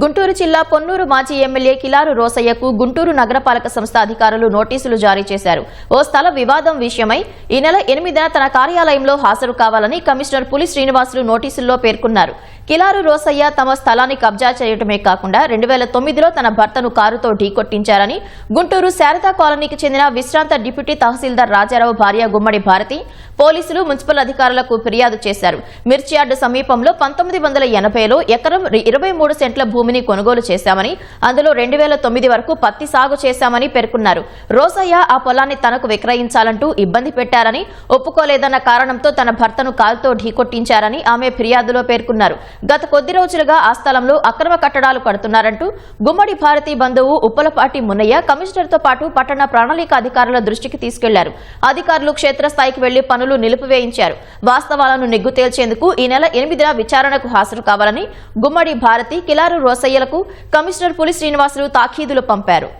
గుంటూరు జిల్లా పొన్నూరు మాజీ ఎమ్మెల్యే కిలారు రోసయ్యకు గుంటూరు నగరపాలక సంస్థ అధికారులు నోటీసులు జారీ చేశారు. ఓ స్థల వివాదం విషయమై ఈ నెల ఎనిమిదిన తన కార్యాలయంలో హాజరు కావాలని కమిషనర్ పులి శ్రీనివాసులు నోటీసుల్లో పేర్కొన్నారు. కిలారు రోసయ్య తమ స్థలాన్ని కబ్జా చేయటమే కాకుండా రెండు వేల తొమ్మిదిలో తన భర్తను కారుతో ఢీకొట్టించారని గుంటూరు శారదా కాలనీకి చెందిన విశ్రాంత డిప్యూటీ తహసీల్దార్ రాజారావు భార్య గుమ్మడి భారతి పోలీసులు మున్సిపల్ అధికారులకు ఫిర్యాదు చేశారు. మిర్చియార్డు సమీపంలో పంతొమ్మిది వందల ఎనభైలో ఎకరం ఇరవై మూడు సెంట్ల భూమిని కొనుగోలు చేశామని అందులో రెండు వేల తొమ్మిది వరకు పత్తి సాగు చేశామని పేర్కొన్నారు. రోసయ్య ఆ పొలాన్ని తనకు విక్రయించాలంటూ ఇబ్బంది పెట్టారని ఒప్పుకోలేదన్న కారణంతో తన భర్తను కాల్తో ఢీకొట్టించారని ఆమె ఫిర్యాదులో పేర్కొన్నారు. గత కొద్ది రోజులుగా ఆ స్థలంలో అక్రమ కట్టడాలు కడుతున్నారంటూ గుమ్మడి భారతి బంధువు ఉప్పలపాటి మున్నయ్య కమిషనర్తో పాటు పట్టణ ప్రణాళిక అధికారుల దృష్టికి తీసుకెళ్ళారు. అధికారులు క్షేత్రస్థాయికి వెళ్ళి పనులు నిలిపివేయించారు. వాస్తవాలను నిగ్గు తేల్చేందుకు ఈ నెల ఎనిమిదిన విచారణకు హాజరు కావాలని గుమ్మడి భారతి కిలారు రోసయ్యలకు కమిషనర్ పులి శ్రీనివాసులు తాఖీదులు పంపారు.